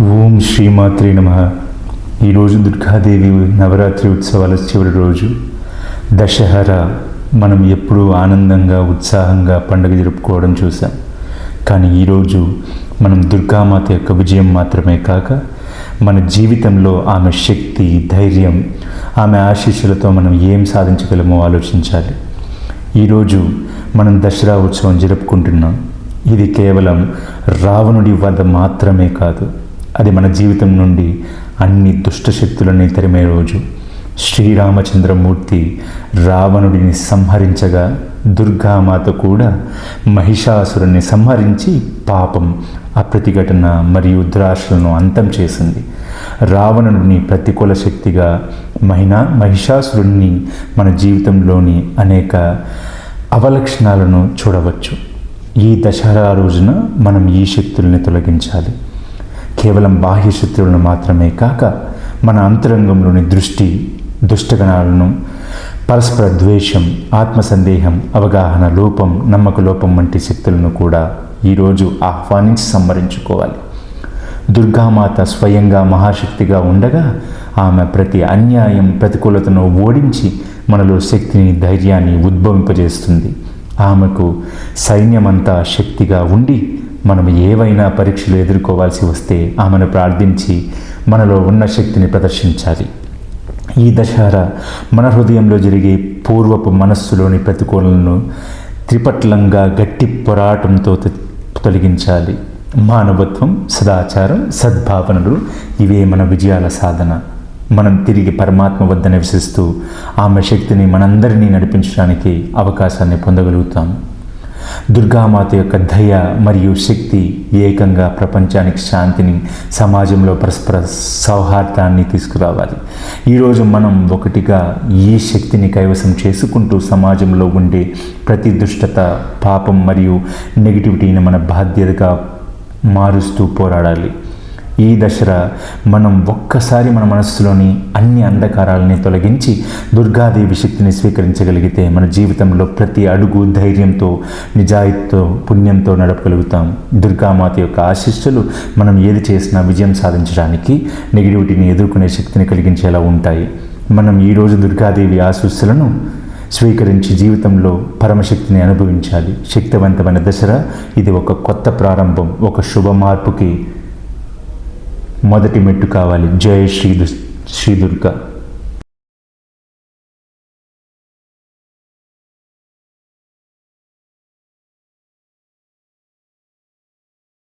ఓం శ్రీమాత్రే నమ. ఈరోజు దుర్గాదేవి నవరాత్రి ఉత్సవాల చివరి రోజు. దశహరా మనం ఎప్పుడూ ఆనందంగా ఉత్సాహంగా పండుగ జరుపుకోవడం చూసాం కానీ ఈరోజు మనం దుర్గామాత యొక్క విజయం మాత్రమే కాక మన జీవితంలో ఆమె శక్తి ధైర్యం ఆమె ఆశీస్సులతో మనం ఏం సాధించగలమో ఆలోచించాలి. ఈరోజు మనం దసరా ఉత్సవం జరుపుకుంటున్నాం. ఇది కేవలం రావణుడి వద్ద మాత్రమే కాదు అది మన జీవితం నుండి అన్ని దుష్ట శక్తులని తరిమే రోజు. శ్రీరామచంద్రమూర్తి రావణుడిని సంహరించగా దుర్గామాత కూడా మహిషాసురుని సంహరించి పాపం అప్రతిఘటన మరియు దురాశలను అంతం చేసింది. రావణుడిని ప్రతికూల శక్తిగా మహినా మహిషాసురుణ్ణి మన జీవితంలోని అనేక అవలక్షణాలను చూడవచ్చు. ఈ దసరా రోజున మనం ఈ శక్తుల్ని తొలగించాలి. కేవలం బాహ్య శత్రువులను మాత్రమే కాక మన అంతరంగంలోని దృష్టి దుష్టగణాలను పరస్పర ద్వేషం ఆత్మ సందేహం అవగాహన లోపం నమ్మక లోపం వంటి శక్తులను కూడా ఈరోజు ఆహ్వానించి సంవరించుకోవాలి. దుర్గామాత స్వయంగా మహాశక్తిగా ఉండగా ఆమె ప్రతి అన్యాయం ప్రతికూలతను ఓడించి మనలో శక్తిని ధైర్యాన్ని ఉద్భవింపజేస్తుంది. ఆమెకు సైన్యమంతా శక్తిగా ఉండి మనం ఏవైనా పరీక్షలు ఎదుర్కోవాల్సి వస్తే ఆమెను ప్రార్థించి మనలో ఉన్న శక్తిని ప్రదర్శించాలి. ఈ దశహర మన హృదయంలో జరిగే పూర్వపు మనస్సులోని ప్రతికూలను త్రిపట్లంగా గట్టి పోరాటంతో తొలగించాలి. మానవత్వం సదాచారం సద్భావనలు ఇవే మన విజయాల సాధన. మనం తిరిగి పరమాత్మ వద్ద నివసిస్తూ ఆమె శక్తిని మనందరినీ నడిపించడానికి అవకాశాన్ని పొందగలుగుతాము దుర్గామాత యొక్క దయ మరియు శక్తి ఏకంగా ప్రపంచానికి శాంతిని సమాజంలో పరస్పర సౌహార్దాన్ని తీసుకురావాలి. ఈరోజు మనం ఒకటిగా ఈ శక్తిని కైవసం చేసుకుంటూ సమాజంలో ఉండే ప్రతి దుష్టత పాపం మరియు నెగిటివిటీని మన బాధ్యతగా మారుస్తూ పోరాడాలి. ఈ దసరా మనం ఒక్కసారి మన మనస్సులోని అన్ని అంధకారాలని తొలగించి దుర్గాదేవి శక్తిని స్వీకరించగలిగితే మన జీవితంలో ప్రతి అడుగు ధైర్యంతో నిజాయితీతో పుణ్యంతో నడపగలుగుతాం. దుర్గామాత యొక్క ఆశిస్సులు మనం ఏది చేసినా విజయం సాధించడానికి నెగిటివిటీని ఎదుర్కొనే శక్తిని కలిగించేలా ఉంటాయి. మనం ఈరోజు దుర్గాదేవి ఆశీస్సులను స్వీకరించి జీవితంలో పరమశక్తిని అనుభవించాలి. శక్తివంతమైన దసరా ఇది ఒక కొత్త ప్రారంభం ఒక శుభ మార్పుకి మొదటి మెట్టు కావాలి. జయ శ్రీ శ్రీదుర్గ శ్రీ దుర్గా.